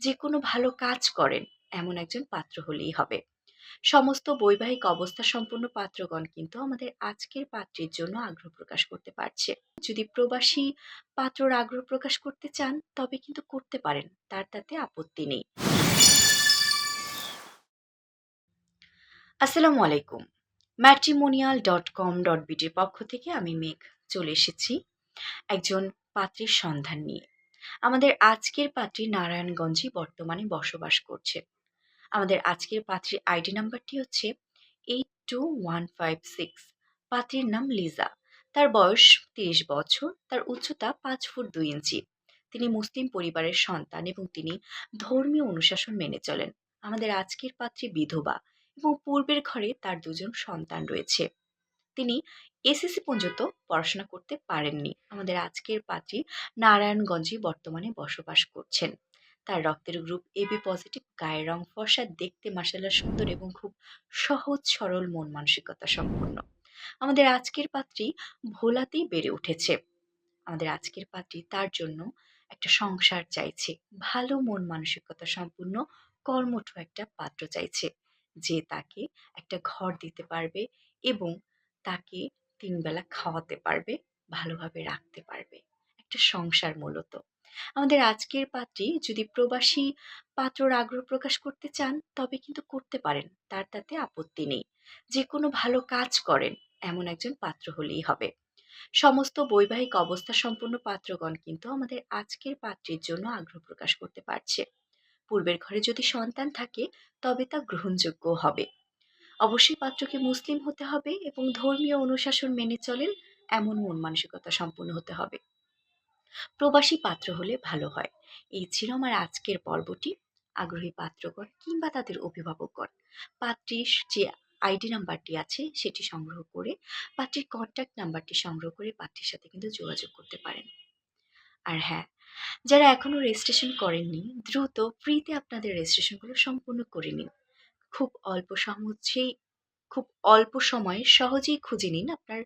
যে কোনো ভালো কাজ করেন, এমন একজন পাত্র হলেই হবে। সমস্ত বৈবাহিক অবস্থা সম্পন্ন পাত্রগণ কিন্তু আমাদের আজকের পাত্রের জন্য আগ্রহ প্রকাশ করতে পারছে। যদি প্রবাসী পাত্রর আগ্রহ প্রকাশ করতে চান, তবে কিন্তু করতে পারেন, তার তাতে আপত্তি নেই। আসসালামু আলাইকুম। ম্যাট্রিমোনিয়াল ডট কম ডট বিটির পক্ষ থেকে আমি মেঘ চলে এসেছি, একজন পাত্রীর সন্ধান নিয়ে। আমাদের আজকের পাত্রী নারায়ণগঞ্জে বর্তমানে বসবাস করছে। আমাদের আজকের পাত্রীর আইডি নাম্বারটি হচ্ছে eight two one five six পাত্রীর নাম লিজা। তার বয়স তিরিশ বছর, তার উচ্চতা পাঁচ ফুট দুই ইঞ্চি। তিনি মুসলিম পরিবারের সন্তান এবং তিনি ধর্মীয় অনুশাসন মেনে চলেন। আমাদের আজকের পাত্রী বিধবা এবং পূর্বের ঘরে তার দুজন সন্তান রয়েছে। তিনি এসএসসি পর্যন্ত পড়াশোনা করতে পারেননি। আমাদের আজকের পাত্রী নারায়ণগঞ্জে বর্তমানে বসবাস করছেন। তার রক্তের গ্রুপ এবি পজিটিভ গায়ের রং ফর্সা, দেখতে মাসাল্লা সুন্দর এবং খুব সহজ, সরল, মন মানসিকতা সম্পন্ন। আমাদের আজকের পাত্রী ভোলাতেই বেড়ে উঠেছে। আমাদের আজকের পাত্রী তার জন্য একটা সংসার চাইছে। ভালো, মন মানসিকতা সম্পূর্ণ কর্মঠ একটা পাত্র চাইছে। যে তাকে একটা ঘর দিতে পারবে এবং তাকে তিনবেলা খাওয়াতে পারবে, ভালোভাবে রাখতে পারবে। একটা সংসার মূলত। আমাদের আজকের পাত্রী যদি প্রবাসী পাত্রর আগ্রহ প্রকাশ করতে চান, তবে কিন্তু করতে পারেন, তার তাতে আপত্তি নেই। যে কোনো ভালো কাজ করেন, এমন একজন পাত্র হলেই হবে। সমস্ত বৈবাহিক অবস্থা সম্পন্ন পাত্রগণ কিন্তু আমাদের আজকের পাত্রের জন্য আগ্রহ প্রকাশ করতে পারছে। পূর্বের ঘরে যদি সন্তান থাকে, তবে তা গ্রহণযোগ্য হবে। অবশ্যই পাত্রকে মুসলিম হতে হবে এবং ধর্মীয় অনুশাসন মেনে চলেন, এমন মন মানসিকতা সম্পূর্ণ হতে হবে। প্রবাসী পাত্র হলে ভালো হয়। এই ছিল আমার আজকের পর্বটি। আগ্রহী পাত্রগণ কিংবা তাদের অভিভাবকগণ, পাত্রীর যে আইডি নাম্বারটি আছে সেটি সংগ্রহ করে, পাত্রীর কন্ট্যাক্ট নাম্বারটি সংগ্রহ করে পাত্রীর সাথে কিন্তু যোগাযোগ করতে পারেন। আর হ্যাঁ যারা এখনও রেজিস্ট্রেশন করেননি, দ্রুত ফ্রিতে আপনাদের রেজিস্ট্রেশনগুলো সম্পূর্ণ করে নিন। খুব অল্প সহজেই খুব অল্প সময়ে সহজেই খুঁজে নিন আপনার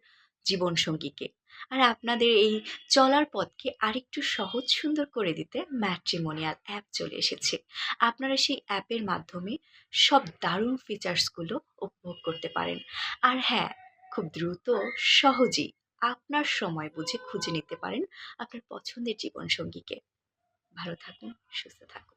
জীবনসঙ্গীকে। আর আপনাদের এই চলার পথকে আরেকটু সহজ সুন্দর করে দিতে ম্যাট্রিমোনিয়াল অ্যাপ চলে এসেছে। আপনারা সেই অ্যাপের মাধ্যমে সব দারুণ ফিচার্সগুলো উপভোগ করতে পারেন। আর হ্যাঁ খুব দ্রুত, সহজেই আপনার সময় বুঝে খুঁজে নিতে পারেন আপনার পছন্দের জীবনসঙ্গীকে। ভালো থাকুন, সুস্থ থাকুন।